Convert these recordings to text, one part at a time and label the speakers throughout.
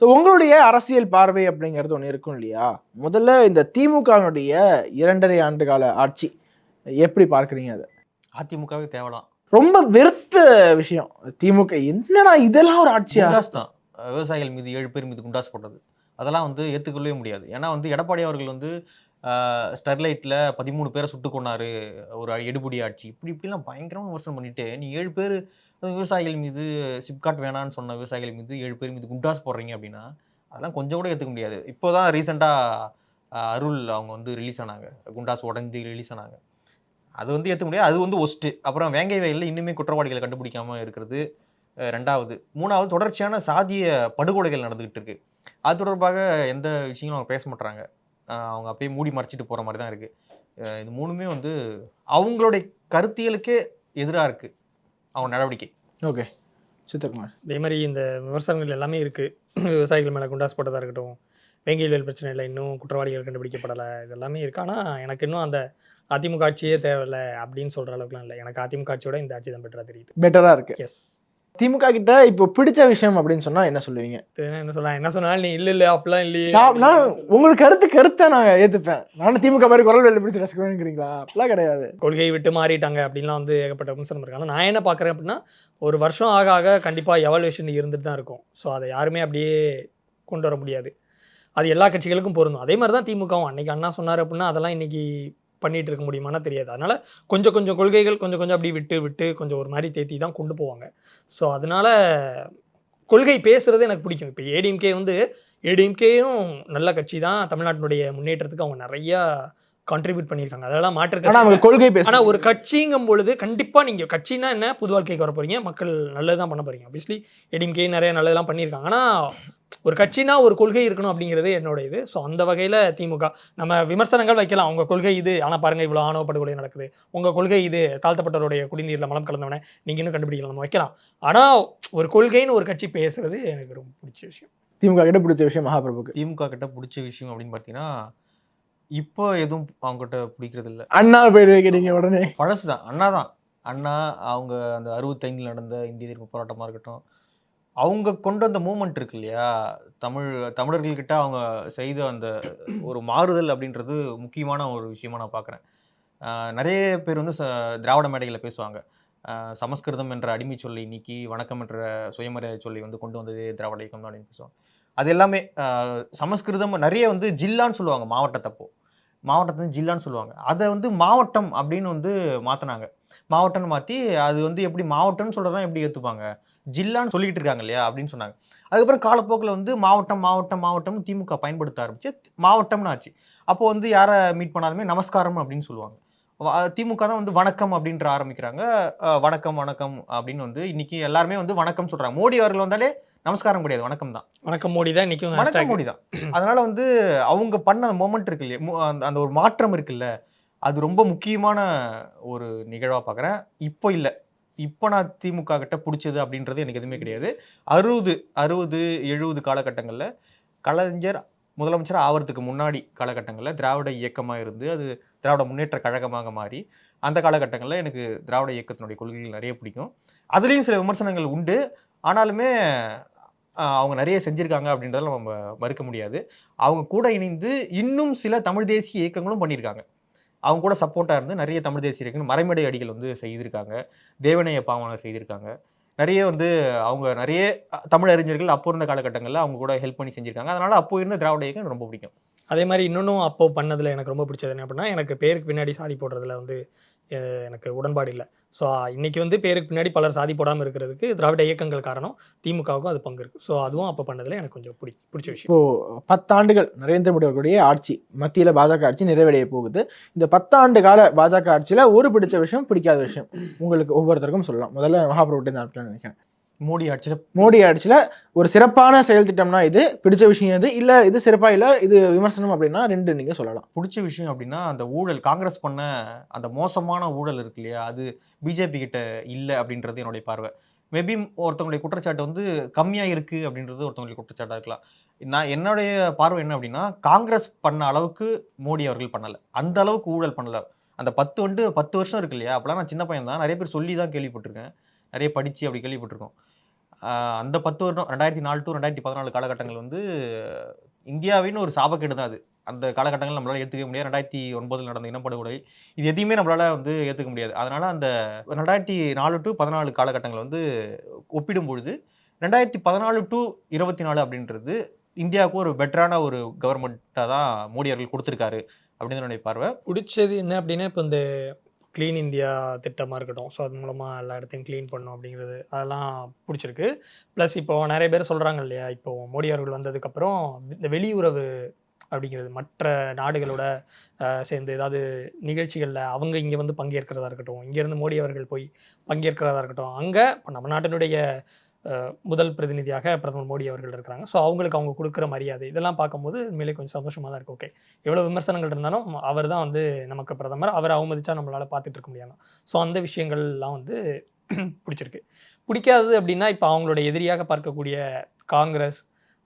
Speaker 1: So உங்களுடைய அரசியல் பார்வை அப்படிங்கிறது ஒன்று இருக்கும் இல்லையா? முதல்ல இந்த திமுகவினுடைய இரண்டரை ஆண்டு கால ஆட்சி எப்படி பார்க்குறீங்க அதை?
Speaker 2: அதிமுகவே தேவலாம்
Speaker 1: ரொம்ப வெறுத்த விஷயம். திமுக என்னடா இதெல்லாம் ஒரு ஆட்சியா?
Speaker 2: தான். விவசாயிகள் மீது ஏழு பேர் மீது குண்டாஸ் போட்டது. அதெல்லாம் வந்து ஏற்றுக்கொள்ளவே முடியாது. ஏன்னா வந்து எடப்பாடி அவர்கள் வந்து ஸ்டெர்லைட்டில் பதிமூணு பேரை சுட்டு கொண்டாரு ஒரு எடுபடி ஆட்சி. இப்படி இப்படிலாம் பயங்கரமாக விமர்சனம் பண்ணிட்டு நீ ஏழு பேர் விவசாயிகள் மீது சிப்காட் வேணான்னு சொன்ன விவசாயிகள் மீது ஏழு பேர் மீது குண்டாஸ் போடுறீங்க அப்படின்னா அதெல்லாம் கொஞ்சம் கூட ஏற்றுக்க முடியாது. இப்போ தான் ரீசெண்டாக அருள் அவங்க வந்து ரிலீஸ் ஆனாங்க. குண்டாஸ் உடஞ்சி ரிலீஸ் ஆனாங்க. அது வந்து ஏற்றுக்க முடியாது. அது வந்து ஒஸ்ட்டு. அப்புறம் வேங்கை வயலில் இன்னுமே குற்றவாளிகளை கண்டுபிடிக்காம இருக்கிறது ரெண்டாவது. மூணாவது தொடர்ச்சியான சாதிய படுகொலைகள் நடந்துகிட்டு இருக்கு. அது தொடர்பாக எந்த விஷயங்களும் அவங்க பேச மாட்டுறாங்க அவங்க அப்படியே மூடி மறைச்சிட்டு போகிற மாதிரி தான் இருக்குது இது மூணுமே வந்து அவங்களுடைய கருத்தியலுக்கே எதிராக இருக்குது அவங்க நடவடிக்கை.
Speaker 1: ஓகே. சித்தகுமார்.
Speaker 3: இதே மாதிரி இந்த விமர்சனங்கள் எல்லாமே இருக்குது விவசாயிகள் மேலே குண்டாஸ் போட்டதாக இருக்கட்டும் வேங்கையில் பிரச்சனை இல்லை இன்னும் குற்றவாளிகள் கண்டுபிடிக்கப்படலை இது எல்லாமே இருக்குது ஆனால் எனக்கு இன்னும் அந்த அதிமுக ஆட்சியே தேவையில்லை அப்படின்னு சொல்கிற அளவுக்குலாம் இல்லை. எனக்கு அதிமுக ஆட்சியோட இந்த ஆட்சி தான் பெட்டராக தெரியுது.
Speaker 1: பெட்டரா இருக்கு.
Speaker 3: எஸ்
Speaker 1: திமுக கிட்ட இப்போ பிடிச்ச விஷயம் அப்படின்னு சொன்னா என்ன சொல்லுவீங்க?
Speaker 3: என்ன சொல்ல என்ன சொன்னாலும் நீ இல்லை இல்லை அப்படிலாம் இல்லையே.
Speaker 1: நான் உங்களுக்கு கருத்து கருத்தை நான் ஏத்துப்பேன். நானும் திமுக மாதிரி குரல் வெளில பிடிச்சி ரசிக்கிறேங்கிறீங்களா அப்படிலாம் கிடையாது.
Speaker 3: கொள்கையை விட்டு மாறிட்டாங்க அப்படின்லாம் வந்து ஏகப்பட்ட விமர்சனம் இருக்கு. ஆனால் நான் என்ன பார்க்குறேன் அப்படின்னா ஒரு வருஷம் ஆக ஆக கண்டிப்பாக எவாலுவேஷன் இருந்துட்டு தான் இருக்கும். ஸோ அதை யாருமே அப்படியே கொண்டு வர முடியாது. அது எல்லா கட்சிகளுக்கும் பொருந்தும். அதே மாதிரி தான் திமுகவும். அன்னைக்கு அண்ணா சொன்னார் அப்படின்னா அதெல்லாம் இன்னைக்கு பண்ணிட்டு இருக்க முடியுமானா தெரியாது. அதனால் கொஞ்சம் கொஞ்சம் கொள்கைகள் கொஞ்சம் கொஞ்சம் அப்படி விட்டு விட்டு கொஞ்சம் ஒரு மாதிரி தேத்தி தான் கொண்டு போவாங்க. ஸோ அதனால கொள்கை பேசுகிறது எனக்கு பிடிக்கும். இப்போ ஏடிஎம்கே வந்து ஏடிஎம்கேயும் நல்ல கட்சி தான். தமிழ்நாட்டினுடைய முன்னேற்றத்துக்கு அவங்க நிறையா கான்ட்ரிபியூட் பண்ணியிருக்காங்க. அதெல்லாம் மாற்று
Speaker 1: அவங்க கொள்கை பேச
Speaker 3: ஒரு கட்சிங்கும் பொழுது கண்டிப்பா நீங்க கட்சினா என்ன? புது வாழ்க்கைக்கு வர போறீங்க. மக்கள் நல்லதுதான் பண்ண போறீங்க. ஆப்வியஸ்லி எடிஎம்கே நிறைய நல்லதெல்லாம் பண்ணியிருக்காங்க. ஆனா ஒரு கட்சினா ஒரு கொள்கை இருக்கணும் அப்படிங்கிறது என்னோட இது. ஸோ அந்த வகையில் திமுக நம்ம விமர்சனங்கள் வைக்கலாம். உங்க கொள்கை இது. ஆனால் பாருங்க இவ்வளோ ஆணவ படுகொலை நடக்குது. உங்க கொள்கை இது. தாழ்த்தப்பட்டவருடைய குடிநீரில் மலம் கலந்தவனே நீங்க இன்னும் கண்டுபிடிக்கலாம் நம்ம வைக்கலாம். ஆனால் ஒரு கொள்கைன்னு ஒரு கட்சி பேசுறது எனக்கு ரொம்ப பிடிச்ச விஷயம்.
Speaker 1: திமுக கிட்ட பிடிச்ச விஷயம் மகாபிரபுக்கு.
Speaker 2: திமுக கிட்ட பிடிச்ச விஷயம் அப்படின்னு பார்த்தீங்கன்னா இப்போ எதுவும் அவங்ககிட்ட பிடிக்கிறது இல்லை
Speaker 1: அண்ணா போயிட்டு வைக்கிறீங்க உடனே.
Speaker 2: பழசு தான் அண்ணா தான் அண்ணா அவங்க அந்த அறுபத்தைந்தில் நடந்த இந்திய எதிர்ப்பு போராட்டமாக இருக்கட்டும் அவங்க கொண்டு வந்த மூமெண்ட் இருக்கு இல்லையா? தமிழ் தமிழர்கள்கிட்ட அவங்க செய்த அந்த ஒரு மாறுதல் அப்படின்றது முக்கியமான ஒரு விஷயமா நான் பார்க்குறேன். நிறைய பேர் வந்து ச திராவிட மேடைகளில் பேசுவாங்க. சமஸ்கிருதம் என்ற அடிமை சொல்லி நீக்கி வணக்கம் என்ற சுயமரியாதை சொல்லி வந்து கொண்டு வந்ததே திராவிட இயக்கம் தான் அப்படின்னு பேசுவாங்க. அது எல்லாமே சமஸ்கிருதம் நிறைய வந்து ஜில்லான்னு சொல்லுவாங்க மாவட்டத்தப்போ. மாவட்டத்தை வந்து ஜில்லான்னு சொல்லுவாங்க. அதை வந்து மாவட்டம் அப்படின்னு வந்து மாற்றினாங்க மாவட்டம்னு மாற்றி அது வந்து எப்படி மாவட்டம்னு சொல்கிறதா எப்படி ஏற்றுப்பாங்க ஜில்லான்னு சொல்லிட்டு இருக்காங்க இல்லையா? அப்படின்னு சொன்னாங்க. அதுக்கப்புறம் காலப்போக்கில் வந்து மாவட்டம் மாவட்டம் மாவட்டம்னு திமுக பயன்படுத்த ஆரம்பிச்சு மாவட்டம்னு ஆச்சு. அப்போ வந்து யாரை மீட் பண்ணாலுமே நமஸ்காரம் அப்படின்னு சொல்லுவாங்க. திமுக தான் வந்து வணக்கம் அப்படின்ற ஆரம்பிக்கிறாங்க. வணக்கம் வணக்கம் அப்படின்னு வந்து இன்னைக்கு எல்லாருமே வந்து வணக்கம் சொல்கிறாங்க மோடி அவர்கள் வந்தாலே நமஸ்காரம் கிடையாது வணக்கம் தான்
Speaker 3: வணக்கம் மோடி தான் நிற்கும்
Speaker 2: வணக்கம் மோடி தான் அதனால வந்து அவங்க பண்ண அந்த மொமெண்ட் இருக்கு இல்லையா அந்த- அந்த ஒரு மாற்றம் இருக்குல்ல அது ரொம்ப முக்கியமான ஒரு நிகழ்வா பார்க்குறேன் இப்போ இல்லை. இப்போ நான் திமுக கிட்ட பிடிச்சது அப்படின்றது எனக்கு எதுவுமே கிடையாது. அறுபது அறுபது எழுபது காலகட்டங்களில் கலைஞர் முதலமைச்சர் ஆவறதுக்கு முன்னாடி காலகட்டங்களில் திராவிட இயக்கமாக இருந்து அது திராவிட முன்னேற்ற கழகமாக மாறி அந்த காலகட்டங்களில் எனக்கு திராவிட இயக்கத்தினுடைய கொள்கைகள் நிறைய பிடிக்கும். அதுலேயும் சில விமர்சனங்கள் உண்டு. ஆனாலுமே அவங்க நிறைய செஞ்சுருக்காங்க அப்படின்றத நம்ம மறுக்க முடியாது. அவங்க கூட இணைந்து இன்னும் சில தமிழ் தேசிய இயக்கங்களும் பண்ணியிருக்காங்க அவங்க கூட சப்போர்ட்டாக இருந்து நிறைய தமிழ் தேசிய இயக்கங்கள் மறைமடை அடிகள் வந்து செய்திருக்காங்க. தேவனைய பாவனர் செய்திருக்காங்க. நிறைய வந்து அவங்க நிறைய தமிழ் அறிஞர்கள் அப்போ இருந்த காலகட்டங்களில் அவங்க கூட ஹெல்ப் பண்ணி செஞ்சுருக்காங்க. அதனால் அப்போ இருந்த திராவிட இயக்கம் ரொம்ப பிடிக்கும்.
Speaker 3: அதே மாதிரி இன்னொன்றும் அப்போ பண்ணதில் எனக்கு ரொம்ப பிடிச்சது என்ன அப்படின்னா எனக்கு பேருக்கு பின்னாடி சாதி போடுறதுல வந்து எனக்கு உடன்பாடு இல்லை. ஸோ இன்றைக்கி வந்து பேருக்கு பின்னாடி பலர் சாதி போடாமல் இருக்கிறதுக்கு திராவிட இயக்கங்கள் காரணம் திமுகவுக்கும் அது பங்கு இருக்குது ஸோ அதுவும் அப்போ பண்ணதில் எனக்கு கொஞ்சம் பிடி பிடிச்ச விஷயம்.
Speaker 1: இப்போ பத்தாண்டுகள் நரேந்திர மோடி அவர்களுடைய ஆட்சி மத்தியில் பாஜக ஆட்சி நிறைவடைய போகுது. இந்த பத்தாண்டு கால பாஜக ஆட்சியில் ஒரு பிடிச்ச விஷயம் பிடிக்காத விஷயம் உங்களுக்கு ஒவ்வொருத்தருக்கும் சொல்லலாம். முதல்ல மகாபிரபுட்டே நான் நினைக்கிறேன்.
Speaker 2: மோடி ஆட்சியில்
Speaker 1: மோடி ஆட்சியில ஒரு சிறப்பான செயல் திட்டம்னா இது பிடிச்ச விஷயம் இது இல்ல இது சிறப்பா இல்ல இது விமர்சனம் அப்படின்னா ரெண்டு நீங்க சொல்லலாம்.
Speaker 2: பிடிச்ச விஷயம் அப்படின்னா அந்த ஊழல் காங்கிரஸ் பண்ண அந்த மோசமான ஊழல் இருக்கு இல்லையா? அது பிஜேபி கிட்ட இல்லை அப்படின்றது என்னுடைய பார்வை. மேபி ஒருத்தவங்களுடைய குற்றச்சாட்டு வந்து கம்மியாக இருக்குது அப்படின்றது ஒருத்தவங்களுடைய குற்றச்சாட்டாக இருக்கலாம். நான் என்னுடைய பார்வை என்ன அப்படின்னா காங்கிரஸ் பண்ண அளவுக்கு மோடி அவர்கள் பண்ணலை. அந்த அளவுக்கு ஊழல் பண்ணலை. அந்த பத்து வந்து பத்து வருஷம் இருக்கு இல்லையா? அப்போலாம் நான் சின்ன பையன் தான் நிறைய பேர் சொல்லி தான் கேள்விப்பட்டிருக்கேன். நிறைய படித்து அப்படி கேள்விப்பட்டிருக்கோம். அந்த பத்து வருடம் ரெண்டாயிரத்தி நாலு டு ரெண்டாயிரத்தி பதினாலு காலகட்டங்கள் வந்து இந்தியாவின் ஒரு சாபக்கேடு தான் அது. அந்த காலகட்டங்கள் நம்மளால் ஏற்றுக்க முடியாது. ரெண்டாயிரத்தி ஒன்பதில் நடந்த இனப்படுகொலை இது எதையுமே நம்மளால் வந்து ஏற்றுக்க முடியாது. அதனால் அந்த ரெண்டாயிரத்தி நாலு டு பதினாலு காலகட்டங்கள் வந்து ஒப்பிடும் பொழுது ரெண்டாயிரத்தி பதினாலு டு இருபத்தி நாலு அப்படின்றது இந்தியாவுக்கு ஒரு பெட்டரான ஒரு கவர்மெண்ட்டாக தான் மோடி அவர்கள் கொடுத்துருக்காரு அப்படின்னு என்னுடைய பார்வை.
Speaker 3: பிடிச்சது என்ன அப்படின்னா இப்போ இந்த க்ளீன் இந்தியா திட்டமாக இருக்கட்டும். ஸோ அது மூலமாக எல்லா இடத்தையும் க்ளீன் பண்ணும் அப்படிங்கிறது அதெல்லாம் பிடிச்சிருக்கு. ப்ளஸ் இப்போது நிறைய பேர் சொல்கிறாங்க இல்லையா? இப்போது மோடி அவர்கள் வந்ததுக்கப்புறம் இந்த வெளியுறவு அப்படிங்கிறது மற்ற நாடுகளோட சேர்ந்து ஏதாவது நிகழ்ச்சிகளில் அவங்க இங்கே வந்து பங்கேற்கிறதா இருக்கட்டும் இங்கேருந்து மோடி அவர்கள் போய் பங்கேற்கிறதா இருக்கட்டும் அங்கே இப்போ நம்ம நாட்டினுடைய முதல் பிரதிநிதியாக பிரதமர் மோடி அவர்கள் இருக்கிறாங்க. ஸோ அவங்களுக்கு அவங்க கொடுக்குற மரியாதை இதெல்லாம் பார்க்கும்போது உண்மையிலே கொஞ்சம் சந்தோஷமாக தான் இருக்குது ஓகே எவ்வளோ விமர்சனங்கள் இருந்தாலும் அவர் தான் வந்து நமக்கு பிரதமர். அவரை அவமதிச்சா நம்மளால் பார்த்துட்டு இருக்க முடியாது. ஸோ அந்த விஷயங்கள்லாம் வந்து பிடிச்சிருக்கு. பிடிக்காதது அப்படின்னா இப்போ அவங்களோட எதிரியாக பார்க்கக்கூடிய காங்கிரஸ்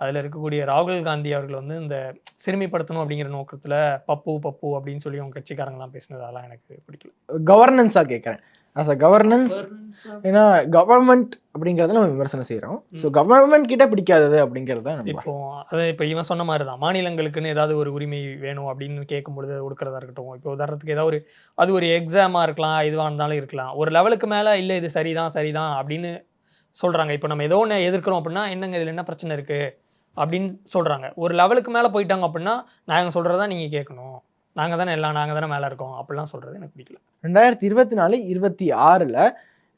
Speaker 3: அதில் இருக்கக்கூடிய ராகுல் காந்தி அவர்கள் வந்து இந்த சிறுமிப்படுத்தணும் அப்படிங்கிற நோக்கத்தில் பப்பு பப்பு அப்படின்னு சொல்லி அவங்க கட்சிக்காரங்களாம் பேசினது அதெல்லாம் எனக்கு பிடிக்கல.
Speaker 1: கவர்னன்ஸாக கேட்குறேன் அஸ் அ கவர்னன்ஸ் ஏன்னா கவர்மெண்ட் அப்படிங்கிறத நம்ம விமர்சனம் செய்கிறோம் ஸோ கவர்மெண்ட் கிட்ட பிடிக்காதது அப்படிங்கிறது தான்
Speaker 3: இப்போ அது இப்போ இவன் சொன்ன மாதிரி தான் மாநிலங்களுக்குன்னு ஏதாவது ஒரு உரிமை வேணும் அப்படின்னு கேட்கும்பொழுது அது கொடுக்கறதா இருக்கட்டும். இப்போ உதாரணத்துக்கு ஏதாவது ஒரு அது ஒரு எக்ஸாமாக இருக்கலாம் எதுவாக இருந்தாலும் இருக்கலாம். ஒரு லெவலுக்கு மேலே இல்லை இது சரிதான் சரிதான் அப்படின்னு சொல்கிறாங்க இப்போ நம்ம ஏதோ ஒன்று எதிர்க்கிறோம் அப்படின்னா என்னங்க இதில் என்ன பிரச்சனை இருக்குது அப்படின்னு சொல்கிறாங்க ஒரு லெவலுக்கு மேலே போயிட்டாங்க அப்படின்னா நாங்கள் சொல்கிறதா நீங்கள் கேட்கணும். நாங்கள் தானே எல்லாம் நாங்கள் தானே மேலே இருக்கோம். அப்படிலாம் சொல்கிறது எனக்கு பிடிக்கல.
Speaker 1: ரெண்டாயிரத்தி இருபத்தி நாலு இருபத்தி ஆறில்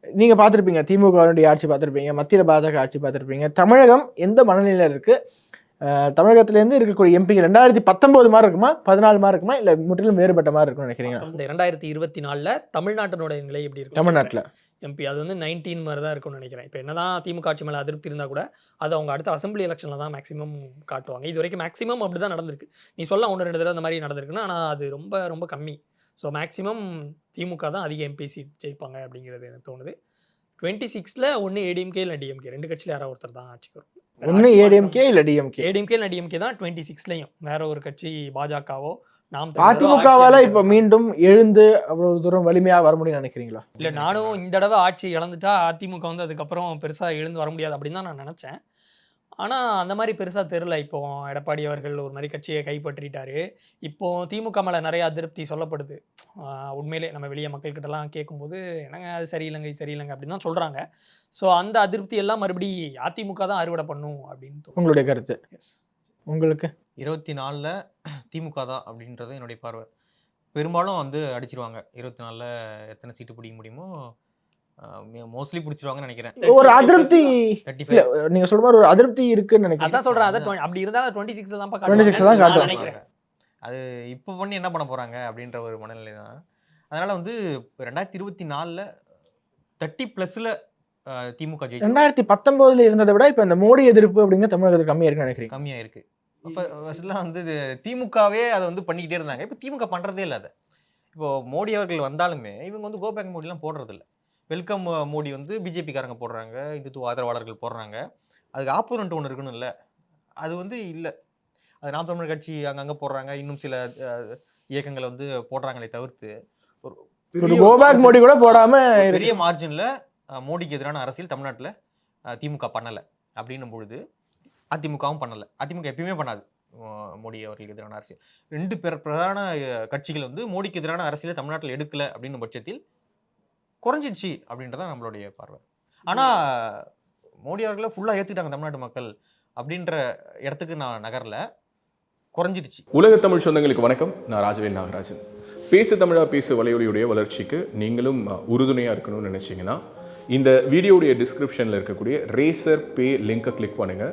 Speaker 1: நீங்கள் பார்த்துருப்பீங்க திமுகவுடைய ஆட்சி பார்த்துருப்பீங்க மத்தியில் பாஜக ஆட்சி பார்த்துருப்பீங்க. தமிழகம் எந்த மனநிலையில் இருக்குது தமிழகத்திலேருந்து இருக்கக்கூடிய எம்பிங்க ரெண்டாயிரத்தி பத்தொம்போது மாதிரி இருக்குமா பதினாலு மாதிரி இருக்குமா இல்லை முற்றிலும் வேறுபட்ட மாதிரி இருக்கும்னு நினைக்கிறீங்க
Speaker 3: இந்த இரண்டாயிரத்தி இருபத்தி நாலில் தமிழ்நாட்டினோட நிலை எப்படி இருக்கும்
Speaker 1: தமிழ்நாட்டில்.
Speaker 3: எம்பி அது வந்து நைன்டீன் மாதிரி தான் இருக்கும்னு நினைக்கிறேன். இப்போ என்னதான் திமுக ஆட்சி மேலே அதிருப்தி இருந்தால் கூட அது அவங்க அடுத்த அசம்பிளி எலெக்ஷனில் தான் மேக்ஸிமம் காட்டுவாங்க. இது வரைக்கும் மேக்ஸிமம் அப்படி தான் நடந்திருக்கு. நீ சொல்ல ஒன்று ரெண்டு தடவை அந்த மாதிரி நடந்திருக்குன்னா ஆனால் அது ரொம்ப ரொம்ப கம்மி. ஸோ மேக்ஸிமம் திமுக தான் அதிக எம்பி சீட் ஜெயிப்பாங்க அப்படிங்கிறது எனக்கு தோணுது. டுவெண்ட்டி சிக்ஸில் ஒன்று ஏடிஎம்கே இல்லை டிஎம்கே ரெண்டு கட்சியில் யாராவது ஒருத்தர் தான் ஆட்சிக்கு வரும்.
Speaker 1: ஒன்று ஏடிஎம்கே இல்லை டிஎம்கே
Speaker 3: ஏடிஎம்கே இல்லை டிஎம்கே தான் டுவெண்ட்டி சிக்ஸ்லையும் வேற ஒரு கட்சி பாஜகவோ
Speaker 1: அதிமுகவால் இப்போ மீண்டும் எழுந்து அவ்வளவு தூரம் வலிமையாக வர முடியும்னு நினைக்கிறீங்களா?
Speaker 3: இல்லை நானும் இந்த தடவை ஆட்சி இழந்துட்டா அதிமுக வந்து அதுக்கப்புறம் பெருசாக எழுந்து வர முடியாது அப்படின்னு தான் நான் நினச்சேன். ஆனால் அந்த மாதிரி பெருசாக தெரில இப்போ எடப்பாடி அவர்கள் ஒரு மாதிரி கட்சியை கைப்பற்றிட்டாரு. இப்போ திமுக மேலே நிறைய அதிருப்தி சொல்லப்படுது. உண்மையிலே நம்ம வெளியே மக்கள்கிட்டலாம் கேட்கும்போது என்னங்க அது சரியில்லைங்க சரியில்லைங்க அப்படின்னு தான் சொல்கிறாங்க ஸோ அந்த அதிருப்தி எல்லாம் மறுபடி அதிமுக தான் அறுவடை பண்ணும் அப்படின்னு.
Speaker 1: உங்களுடைய கருத்து. உங்களுக்கு?
Speaker 2: இருபத்தி நாலில் திமுக தான் அப்படின்றது என்னுடைய பார்வை. பெரும்பாலும் வந்து அடிச்சிருவாங்க. இருபத்தி நாலில் எத்தனை சீட்டு பிடிக்க முடியுமோ மோஸ்ட்லி பிடிச்சிருவாங்கன்னு நினைக்கிறேன்.
Speaker 1: ஒரு அதிருப்தி
Speaker 2: தேர்ட்டி
Speaker 1: நீங்க சொல்ற மாதிரி ஒரு அதிருப்தி இருக்குன்னு நினைக்கிறேன்.
Speaker 3: அதான் சொல்கிறேன் அதை 20 அப்படி இருந்தாலும் டுவெண்ட்டி சிக்ஸில் தான்
Speaker 1: 26 தான்
Speaker 3: நான்
Speaker 1: காட்டுவாங்க.
Speaker 3: நினைக்கிறேன்.
Speaker 2: அது இப்போ பண்ணி என்ன பண்ண போறாங்க அப்படின்ற ஒரு மனநிலை தான். அதனால வந்து ரெண்டாயிரத்தி இருபத்தி நாலில் தேர்ட்டி ப்ளஸில் திமுக ஜெயிச்சு
Speaker 1: ரெண்டாயிரத்தி பத்தொன்பதுல இருந்ததை விட இப்ப இந்த மோடி எதிர்ப்பு அப்படிங்கிற தமிழகத்துக்கு கம்மியா இருக்குன்னு நினைக்கிறீங்க?
Speaker 2: கம்மியாக இருக்கு. ஃபர்ஸ்ட்லாம் வந்து இது திமுகவே அதை வந்து பண்ணிக்கிட்டே இருந்தாங்க. இப்போ திமுக பண்ணுறதே இல்லை அதை. இப்போ மோடி அவர்கள் வந்தாலுமே இவங்க வந்து கோபேக் மோடிலாம் போடுறதில்ல. வெல்கம் மோடி வந்து பிஜேபிக்காரங்க போடுறாங்க இந்துத்துவ ஆதரவாளர்கள் போடுறாங்க. அதுக்கு ஆப்போனண்ட் ஒன்று இருக்கணும் இல்லை. அது வந்து இல்லை. அது நாம் தமிழர் கட்சி அங்கங்கே போடுறாங்க. இன்னும் சில இயக்கங்களை வந்து போடுறாங்களே தவிர்த்து. ஒரு
Speaker 1: கோபேக் மோடி கூட போடாம.
Speaker 2: பெரிய மார்ஜினில் மோடிக்கு எதிரான அரசியல் தமிழ்நாட்டில் திமுக பண்ணலை. அப்படின்னும் பொழுது அதிமுகவும் பண்ணலை. அதிமுக எப்பயுமே பண்ணாது. மோடி அவர்களுக்கு எதிரான அரசியல். ரெண்டு பேர் பிரதான கட்சிகள் வந்து மோடிக்கு எதிரான அரசியலை தமிழ்நாட்டில் எடுக்கல அப்படின்னும் பட்சத்தில் குறைஞ்சிடுச்சு அப்படின்றதான் நம்மளுடைய பார்வை. ஆனால் மோடி அவர்களை ஃபுல்லாக ஏற்றுக்கிட்டாங்க தமிழ்நாட்டு மக்கள் அப்படின்ற இடத்துக்கு நான் நகரல. குறைஞ்சிடுச்சு.
Speaker 4: உலக தமிழ் சொந்தங்களுக்கு வணக்கம். நான் ராஜவேல் நாகராஜன். பேசு தமிழா பேசு வலையொலியுடைய வளர்ச்சிக்கு நீங்களும் உறுதுணையாக இருக்கணும்னு நினச்சிங்கன்னா இந்த வீடியோடைய டிஸ்கிரிப்ஷனில் இருக்கக்கூடிய ரேசர் பே லிங்கை கிளிக் பண்ணுங்கள்